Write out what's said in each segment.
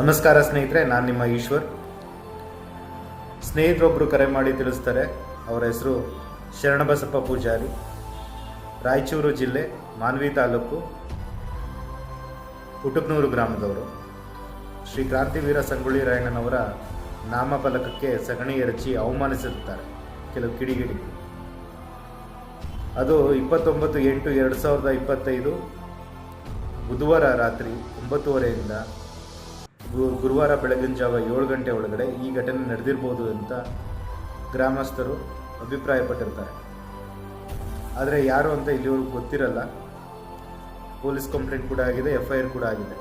ನಮಸ್ಕಾರ ಸ್ನೇಹಿತರೆ, ನಾನು ನಿಮ್ಮ ಈಶ್ವರ್. ಸ್ನೇಹಿತರೊಬ್ಬರು ಕರೆ ಮಾಡಿ ತಿಳಿಸ್ತಾರೆ, ಅವರ ಹೆಸರು ಶರಣಬಸಪ್ಪ ಪೂಜಾರಿ, ರಾಯಚೂರು ಜಿಲ್ಲೆ, ಮಾನ್ವಿ ತಾಲೂಕು ಹುಟುಕ್ನೂರು ಗ್ರಾಮದವರು. ಶ್ರೀ ಕ್ರಾಂತಿವೀರ ಸಂಗೊಳ್ಳಿ ರಾಯಣ್ಣನವರ ನಾಮಫಲಕಕ್ಕೆ ಸಗಣಿ ಎರಚಿ ಅವಮಾನಿಸಿರುತ್ತಾರೆ ಕೆಲವು ಕಿಡಿಗಿಡಿ. ಅದು ಇಪ್ಪತ್ತೊಂಬತ್ತು ಎಂಟು ಎರಡು ಸಾವಿರದ ಇಪ್ಪತ್ತೈದು ಬುಧವಾರ ರಾತ್ರಿ ಒಂಬತ್ತುವರೆಯಿಂದ ಗುರುವಾರ ಬೆಳಗಿನ ಜಾವ ಏಳು ಗಂಟೆ ಒಳಗಡೆ ಈ ಘಟನೆ ನಡೆದಿರ್ಬೋದು ಅಂತ ಗ್ರಾಮಸ್ಥರು ಅಭಿಪ್ರಾಯಪಟ್ಟಿರ್ತಾರೆ. ಆದರೆ ಯಾರು ಅಂತ ಇಲ್ಲಿವರೆಗೂ ಗೊತ್ತಿರಲ್ಲ. ಪೊಲೀಸ್ ಕಂಪ್ಲೇಂಟ್ ಕೂಡ ಆಗಿದೆ ಎಫ್ ಐ ಆರ್ ಕೂಡ ಆಗಿದೆ.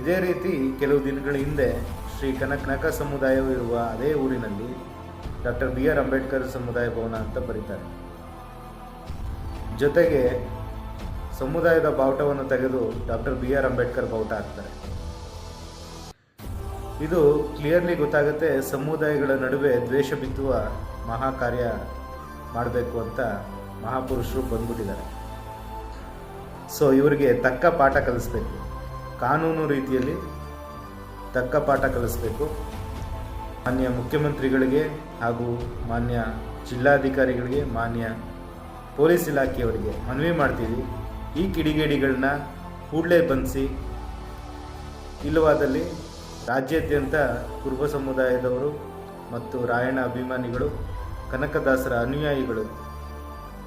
ಇದೇ ರೀತಿ ಕೆಲವು ದಿನಗಳ ಹಿಂದೆ ಶ್ರೀ ಕನಕನಕ ಸಮುದಾಯವಿರುವ ಅದೇ ಊರಿನಲ್ಲಿ ಡಾಕ್ಟರ್ ಬಿ ಆರ್ ಅಂಬೇಡ್ಕರ್ ಸಮುದಾಯ ಭವನ ಅಂತ ಬರೀತಾರೆ. ಜೊತೆಗೆ ಸಮುದಾಯದ ಬಾವುಟವನ್ನು ತೆಗೆದು ಡಾಕ್ಟರ್ ಬಿ ಆರ್ ಅಂಬೇಡ್ಕರ್ ಬಾವುಟ ಹಾಕ್ತಾರೆ. ಇದು ಕ್ಲಿಯರ್ಲಿ ಗೊತ್ತಾಗುತ್ತೆ ಸಮುದಾಯಗಳ ನಡುವೆ ದ್ವೇಷ ಬಿತ್ತುವ ಮಹಾ ಕಾರ್ಯ ಮಾಡಬೇಕು ಅಂತ ಮಹಾಪುರುಷರು ಬಂದ್ಬಿಟ್ಟಿದ್ದಾರೆ. ಸೊ ಇವರಿಗೆ ತಕ್ಕ ಪಾಠ ಕಲಿಸ್ಬೇಕು. ಕಾನೂನು ರೀತಿಯಲ್ಲಿ ತಕ್ಕ ಪಾಠ ಕಲಿಸ್ಬೇಕು. ಮಾನ್ಯ ಮುಖ್ಯಮಂತ್ರಿಗಳಿಗೆ ಹಾಗೂ ಮಾನ್ಯ ಜಿಲ್ಲಾಧಿಕಾರಿಗಳಿಗೆ, ಮಾನ್ಯ ಪೊಲೀಸ್ ಇಲಾಖೆಯವರಿಗೆ ಮನವಿ ಮಾಡ್ತೀವಿ. ಈ ಕಿಡಿಗೇಡಿಗಳನ್ನ ಕೂಡಲೇ ಬಂಧಿಸಿ, ಇಲ್ಲವಾದಲ್ಲಿ ರಾಜ್ಯಾದ್ಯಂತ ಕುರುಬ ಸಮುದಾಯದವರು ಮತ್ತು ರಾಯಣ್ಣ ಅಭಿಮಾನಿಗಳು, ಕನಕದಾಸರ ಅನುಯಾಯಿಗಳು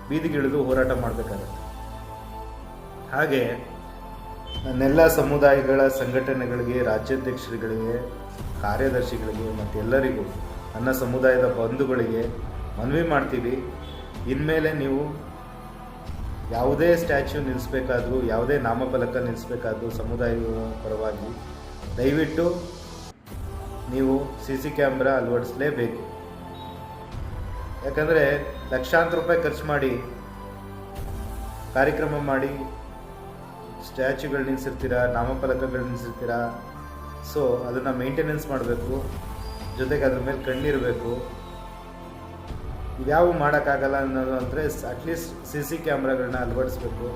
ಬೀದಿಗಿಳಿದು ಹೋರಾಟ ಮಾಡಬೇಕಾಗುತ್ತೆ ಹಾಗೆ ನನ್ನೆಲ್ಲ ಸಮುದಾಯಗಳ ಸಂಘಟನೆಗಳಿಗೆ, ರಾಜ್ಯಾಧ್ಯಕ್ಷರುಗಳಿಗೆ, ಕಾರ್ಯದರ್ಶಿಗಳಿಗೆ ಮತ್ತು ಎಲ್ಲರಿಗೂ ನನ್ನ ಸಮುದಾಯದ ಬಂಧುಗಳಿಗೆ ಮನವಿ ಮಾಡ್ತೀವಿ. ಇನ್ಮೇಲೆ ನೀವು ಯಾವುದೇ ಸ್ಟ್ಯಾಚ್ಯೂ ನಿಲ್ಲಿಸ್ಬೇಕಾದ್ರೂ, ಯಾವುದೇ ನಾಮಫಲಕ ನಿಲ್ಲಿಸ್ಬೇಕಾದ್ರೂ ಸಮುದಾಯದ ಪರವಾಗಿ ದಯವಿಟ್ಟು ನೀವು ಸಿ ಸಿ ಕ್ಯಾಮ್ರಾ ಅಳವಡಿಸಲೇಬೇಕು. ಯಾಕಂದರೆ ಲಕ್ಷಾಂತರ ರೂಪಾಯಿ ಖರ್ಚು ಮಾಡಿ, ಕಾರ್ಯಕ್ರಮ ಮಾಡಿ, ಸ್ಟ್ಯಾಚ್ಯೂಗಳು ನಿಲ್ಲಿಸಿರ್ತೀರ ನಾಮಫಲಕಗಳು ನಿಲ್ಲಿಸಿರ್ತೀರ ಸೊ ಅದನ್ನು ಮೇಂಟೆನೆನ್ಸ್ ಮಾಡಬೇಕು, ಜೊತೆಗೆ ಅದ್ರ ಮೇಲೆ ಕಣ್ಣಿರಬೇಕು. ಇದ್ಯಾವು ಮಾಡೋಕ್ಕಾಗಲ್ಲ ಅನ್ನೋದು ಅಂದರೆ ಅಟ್ಲೀಸ್ಟ್ ಸಿ ಸಿ ಕ್ಯಾಮ್ರಾಗಳನ್ನ ಅಳವಡಿಸ್ಬೇಕು.